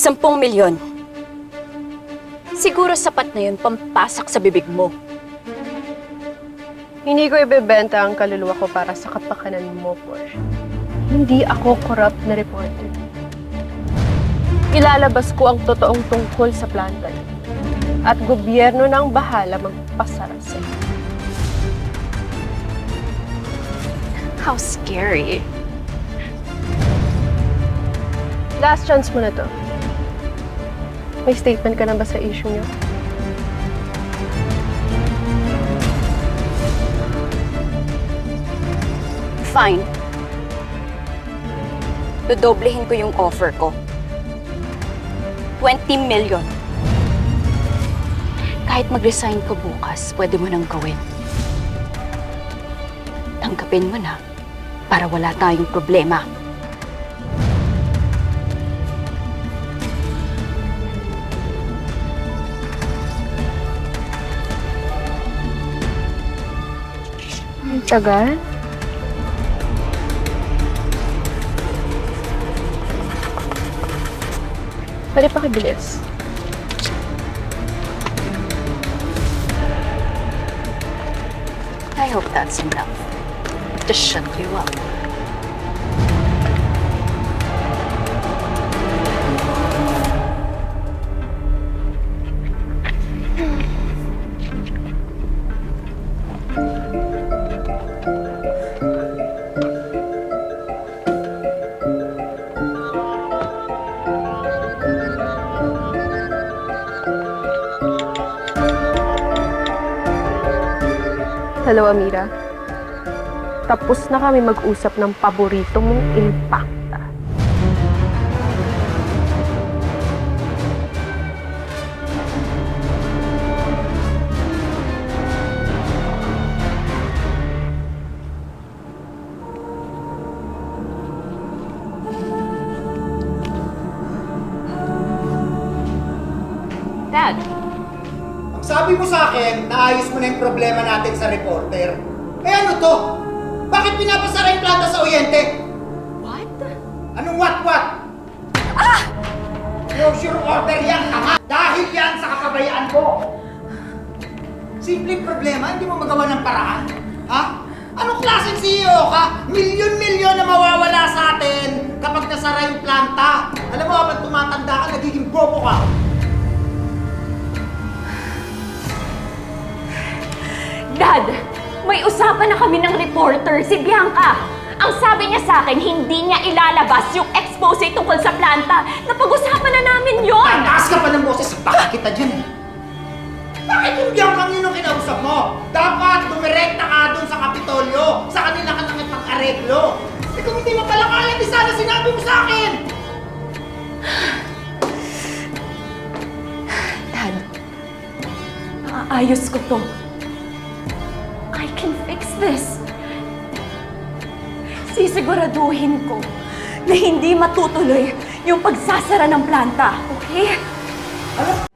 Sampung milyon. Siguro sapat na yun pampasak sa bibig mo. Hindi ko ibebenta ang kaluluwa ko para sa kapakanan mo, Porsche. Hindi ako corrupt na reporter. Ilalabas ko ang totoong tungkol sa planta. At gobyerno na ang bahala magpasara sa'yo. How scary. Last chance mo na to. May statement ka na ba sa issue niyo? Fine. Dodoblehin ko yung offer ko. 20 million. Kahit mag-resign ko bukas, pwede mo nang gawin. Tanggapin mo na para wala tayong problema. Ang tagal? Pwede pa kibilis. I hope that's enough to shut you up. Hello, Amira. Tapos na kami mag-usap ng paborito mong impacta. Dad, sabi mo sa akin, naayos mo na yung problema natin sa reporter. Eh ano to? Bakit pinapasara yung planta sa Oriente? what? Anong what-what? Ah! Closure order yan, tama! Dahil yan sa kakabayaan ko! Simpleng problema, hindi mo magawa ng paraan. Ha? Anong klaseng CEO ka? Milyon-milyon na mawawala sa atin kapag nasara yung planta. Alam mo, habang tumatanda ka, nagiging bobo ka. Dad, may usapan na kami ng reporter, si Bianca. Ang sabi niya sa akin, hindi niya ilalabas yung expose tungkol sa planta. Napag-usapan na namin yon. Tataas ka pa ng boses, baka kita dyan eh. Bakit yung biyang kang yun ang kinausap mo? Dapat dumirekta ka dun sa Kapitolyo. Sa kanila ka nang ipag-areglo. Eh kung hindi mo pala di sana sinabi mo sa akin. Dad, maaayos ko to. I can fix this. Sisiguraduhin ko na hindi matutuloy yung pagsasara ng planta, okay? Ano?